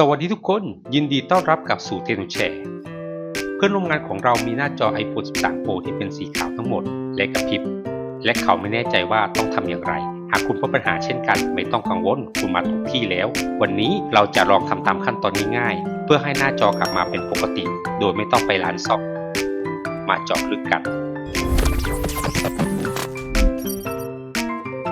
สวัสดีทุกคนยินดีต้อนรับกลับสู่เทนูแชร์เพื่อนร่วมงานของเรามีหน้าจอ iPhone 13 Pro ที่เป็นสีขาวทั้งหมดและกระพริบ และเขาไม่แน่ใจว่าต้องทำอย่างไร หากคุณพบปัญหาเช่นกันไม่ต้องกังวลคุณมาถูกที่แล้ว วันนี้เราจะลองทำตามขั้นตอนง่ายๆเพื่อให้หน้าจอกลับมาเป็นปกติ โดยไม่ต้องไปร้านซ่อมมาเจาะลึกกัน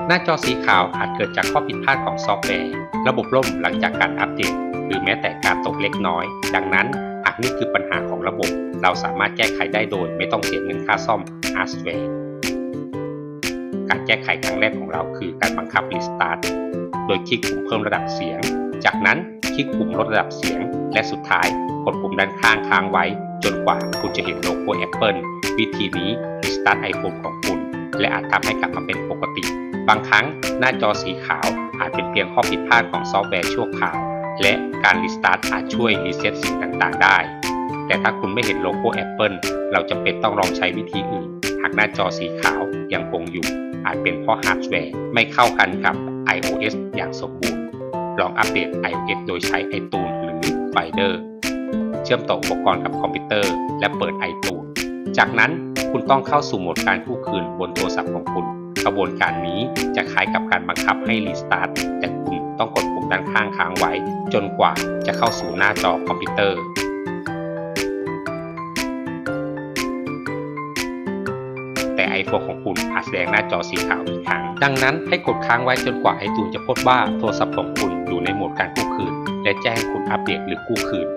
หน้าจอสีขาวอาจเกิดจากข้อผิดพลาดของซอฟต์แวร์ ระบบล่มหลังจากการอัปเดต หรือแม้แต่การตกเล็กน้อย ดังนั้นหากนี่คือปัญหาของระบบ เราสามารถแก้ไขได้โดย ไม่ต้องเสียเงินค่าซ่อมฮาร์ดแวร์การแก้ไขครั้งแรกของเราคือการบังคับ Restart โดยคลิกปุ่มเพิ่มระดับเสียง จากนั้นคลิกปุ่มลดระดับเสียง และสุดท้ายกดปุ่มด้านข้างค้างไว้ จนกว่าคุณจะเห็นโลโก้ Apple วิธีนี้ Restart iPhone ของคุณ และอาจทำให้กลับมาเป็นปกติ บางครั้งหน้าจอสีขาวอาจเป็นเพียงข้อผิดพลาดของซอฟต์แวร์ชั่วคราว และการรีสตาร์ทอาจช่วยรีเซ็ตสิ่งต่างๆ ได้ แต่ถ้าคุณไม่เห็นโลโก้ Apple เราจำเป็นต้องลองใช้วิธีอื่น หากหน้าจอสีขาวยังคงอยู่ อาจเป็นเพราะฮาร์ดแวร์ไม่เข้ากันกับ iOS อย่างสมบูรณ์ ลองอัปเดต iOS โดยใช้ iTunes หรือ Finder เชื่อมต่ออุปกรณ์กับคอมพิวเตอร์ และเปิด iTunes จากนั้นคุณต้องเข้าสู่โหมดการคู่คืนบนโทรศัพท์ของคุณ กระบวนการนี้จะคล้ายกับการบังคับให้รีสตาร์ทแต่คุณต้องกดปุ่มด้านข้างค้างไว้ จนกว่าจะเข้าสู่หน้าจอคอมพิวเตอร์แต่ iPhone ของคุณอาจแสดงหน้าจอสีขาวอีกครั้ง ดังนั้นให้กดค้างไว้จนกว่าไอตูนจะพบว่าโทรศัพท์ของคุณอยู่ในโหมดการกู้คืน และแจ้งคุณอัปเดตหรือกู้คืน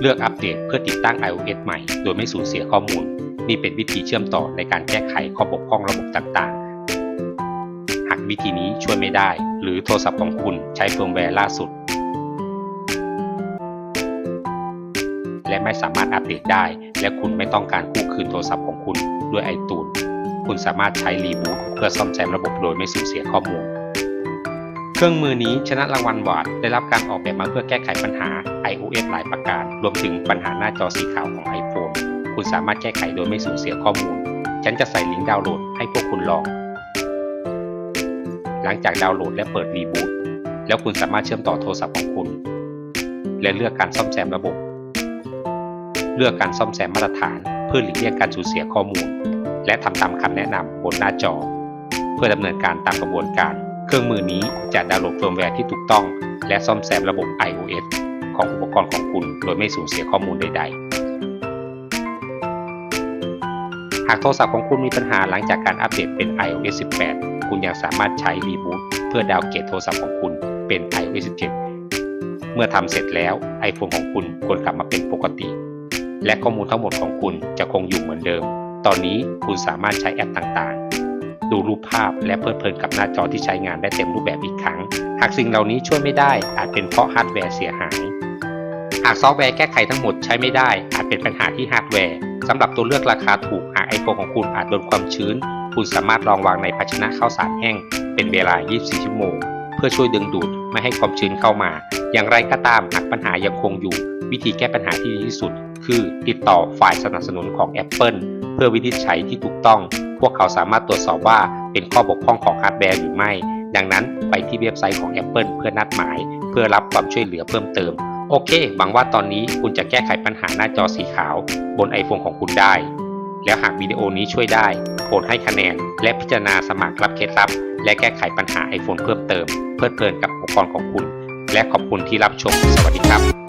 เลือกอัปเดตเพื่อติดตั้ง iOS ใหม่ โดยไม่สูญเสียข้อมูล นี่เป็นวิธีเชื่อมต่อในการแก้ไขข้อบกพร่องระบบต่างๆ หากวิธีนี้ช่วยไม่ได้ หรือโทรศัพท์ของคุณใช้เฟิร์มแวร์ล่าสุด และไม่สามารถอัปเดตได้ และคุณไม่ต้องการกู้คืนโทรศัพท์ของคุณด้วยไอตูนคุณสามารถใช้รีบูตเพื่อซ่อมแซมระบบโดยไม่สูญเสียข้อมูล เครื่องมือนี้ชนะรางวัลวาดได้รับการออกแบบมาเพื่อแก้ไขปัญหา iOS หลายประการ รวมถึงปัญหาหน้าจอสีขาวของ iPhone คุณสามารถแก้ไขโดยไม่สูญเสียข้อมูล ฉันจะใส่ลิงก์ดาวน์โหลดให้พวกคุณลอง หลังจากดาวน์โหลดและเปิดรีบูตแล้วคุณสามารถเชื่อมต่อโทรศัพท์ของคุณ และเลือกการซ่อมแซมระบบ เลือกการซ่อมแซมมาตรฐาน เพื่อหลีกเลี่ยงการสูญเสียข้อมูล และทำตามคำแนะนำบนหน้าจอ เพื่อดำเนินการตามกระบวนการ เครื่องมือนี้จะดาวน์โหลดเฟิร์มแวร์ที่ถูกต้อง และซ่อมแซมระบบ iOS ของอุปกรณ์ของคุณ โดยไม่สูญเสียข้อมูลใด ๆ หากโทรศัพท์ของคุณมีปัญหาหลังจากการอัปเดตเป็น iOS 18 คุณยังสามารถใช้รีบูตเพื่อดาวเกรดโทรศัพท์ของคุณเป็น iOS 17 เมื่อทำเสร็จแล้ว iPhone ของคุณควรกลับมาเป็นปกติ และข้อมูลทั้งหมดของคุณจะคงอยู่เหมือนเดิม ตอนนี้คุณสามารถใช้แอปต่างๆ ดูรูปภาพและเพลิดเพลินกับหน้าจอที่ใช้งานได้เต็มรูปแบบอีกครั้ง หากสิ่งเหล่านี้ช่วยไม่ได้อาจเป็นเพราะฮาร์ดแวร์เสียหาย หากซอฟต์แวร์แก้ไขทั้งหมดใช้ไม่ได้ อาจเป็นปัญหาที่ฮาร์ดแวร์สำหรับตัวเลือกราคาถูกหาก iPhone ของคุณอาจโดนความชื้น คุณสามารถลองวางในภาชนะข้าวสารแห้ง เป็นเวลา 24 ชั่วโมง เพื่อช่วยดึงดูดไม่ให้ความชื้นเข้ามา อย่างไรก็ตามหากปัญหายังคงอยู่ วิธีแก้ปัญหาที่ดีที่สุด คือติดต่อฝ่ายสนับสนุนของ Apple เพื่อวินิจฉัยที่ถูกต้อง พวกเขาสามารถตรวจสอบว่าเป็นข้อบกพร่องของฮาร์ดแวร์หรือไม่ ดังนั้นไปที่เว็บไซต์ของ Apple เพื่อนัดหมาย เพื่อรับความช่วยเหลือเพิ่มเติม โอเค หวังว่าตอนนี้คุณจะแก้ไขปัญหาหน้าจอสีขาวบน iPhone ของคุณได้ แล้วหากวิดีโอนี้ช่วยได้โปรดให้คะแนน และพิจารณาสมัครรับเคล็ดลับ และแก้ไขปัญหา iPhone เพิ่มเติม เพื่อเพลินกับอุปกรณ์ของคุณ และขอบคุณที่รับชม สวัสดีครับ